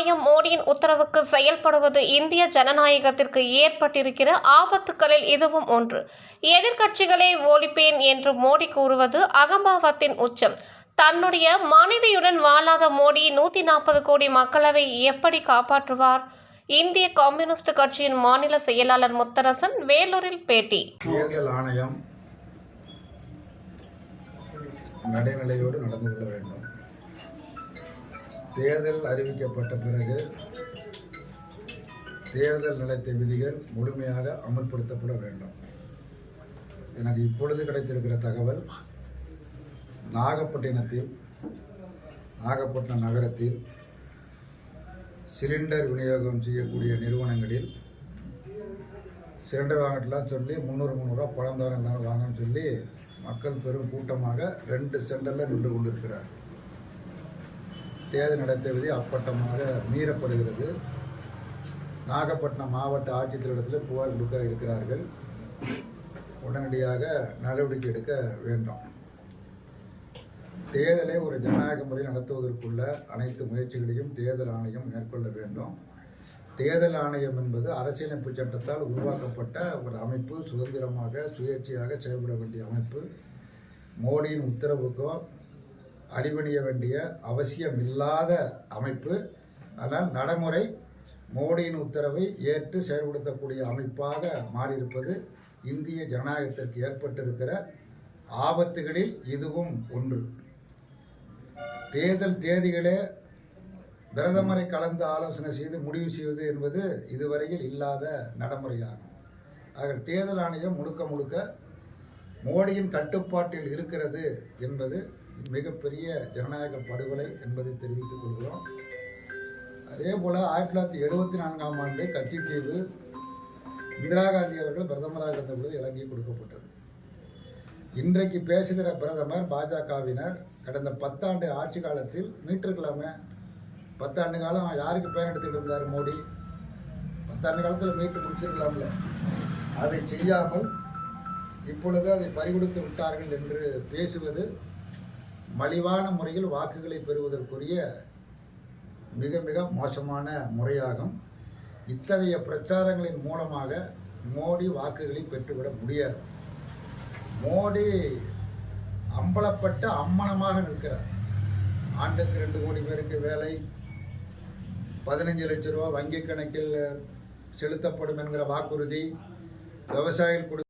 மானியம் மோடியின் உத்தரவுக்கு செயல்படுவது இந்திய ஜனநாயகத்திற்கு ஏற்பட்டிருக்கிற ஆபத்துக்களில் இதுவும் ஒன்று. எதிர்க்கட்சிகளை ஒழிப்பேன் என்று மோடி கூறுவது அகம்பாவத்தின் உச்சம். தன்னுடைய மனைவியுடன் வாழாத மோடி நூத்தி நாற்பது கோடி மக்களை எப்படி காப்பாற்றுவார்? இந்திய கம்யூனிஸ்ட் கட்சியின் மாநில செயலாளர் முத்தரசன் வேலூரில் பேட்டி. தேர்தல் ஆணையம் நடைநிலையோடு நடந்து கொள்ள வேண்டும். தேர்தல் அறிவிக்கப்பட்ட பிறகு தேர்தல் நிலைத்த விதிகள் முழுமையாக அமல்படுத்தப்பட வேண்டும். எனக்கு இப்பொழுது கிடைத்திருக்கிற தகவல் நாகப்பட்டினத்தில் நாகப்பட்டினம் நகரத்தில் சிலிண்டர் விநியோகம் செய்யக்கூடிய நிறுவனங்களில் சிலிண்டர் வாங்கட்டெலாம் சொல்லி முந்நூறு முந்நூறுரூவா பழம் தரம் வாங்கன்னு சொல்லி மக்கள் பெரும் கூட்டமாக ரெண்டு சென்டரில் நின்று கொண்டிருக்கிறார் தேர்தல் நடத்தை விதி அப்பட்டமாக மீறப்படுகிறது. நாகப்பட்டினம் மாவட்ட ஆட்சித்தலைவரத்தில் புகார் கொடுக்க இருக்கிறார்கள். உடனடியாக நடவடிக்கை எடுக்க வேண்டும். தேர்தலை ஒரு ஜனநாயக முறையில் நடத்துவதற்குள்ள அனைத்து முயற்சிகளையும் தேர்தல் ஆணையம் மேற்கொள்ள வேண்டும். தேர்தல் ஆணையம் என்பது அரசியலமைப்பு சட்டத்தால் உருவாக்கப்பட்ட ஒரு அமைப்பு. சுதந்திரமாக சுயேட்சையாக செயல்பட வேண்டிய அமைப்பு. மோடியின் உத்தரவுக்கோ அடிபணிய வேண்டிய அவசியமில்லாத அமைப்பு. ஆனால் நடைமுறை மோடியின் உத்தரவை ஏற்று செயல்படுத்தக்கூடிய அமைப்பாக மாறியிருப்பது இந்திய ஜனநாயகத்திற்கு ஏற்பட்டிருக்கிற ஆபத்துகளில் இதுவும் ஒன்று. தேர்தல் தேதிகளே பிரதமரை கலந்து ஆலோசனை செய்து முடிவு செய்வது என்பது இதுவரையில் இல்லாத நடைமுறையாகும். ஆக தேர்தல் ஆணையம் முழுக்க முழுக்க மோடியின் கட்டுப்பாட்டில் இருக்கிறது என்பது மிகப்பெரிய ஜனநாயக படுகொலை என்பதை தெரிவித்துக் கொள்கிறோம். அதே போல் ஆயிரத்தி தொள்ளாயிரத்தி எழுபத்தி நான்காம் ஆண்டு கச்சித்தீவு இந்திரா காந்தி அவர்கள் பிரதமராக இருந்த பொழுது இலங்கை கொடுக்கப்பட்டது. இன்றைக்கு பேசுகிற பிரதமர் பாஜகவினர் கடந்த பத்தாண்டு ஆட்சி காலத்தில் மீட்டிருக்கலாமே பத்தாண்டு காலம் யாருக்கு பேர் எடுத்துக்கிட்டு இருந்தார் மோடி? பத்தாண்டு காலத்தில் மீட்டு முடிச்சிருக்கலாம்ல. அதை செய்யாமல் இப்பொழுது அதை பறிகொடுத்து விட்டார்கள் என்று பேசுவது மலிவான முறையில் வாக்குகளை பெறுவதற்குரிய மிக மிக மோசமான முறையாகும். இத்தகைய பிரச்சாரங்களின் மூலமாக மோடி வாக்குகளை பெற்றுவிட முடியாது. மோடி அம்பலப்பட்ட அம்மனமாக நிற்கிறார். ஆண்டுக்கு ரெண்டு கோடி பேருக்கு வேலை பதினஞ்சு லட்சம் ரூபா வங்கி கணக்கில் செலுத்தப்படும் என்கிற வாக்குறுதி விவசாயிகள் கொடு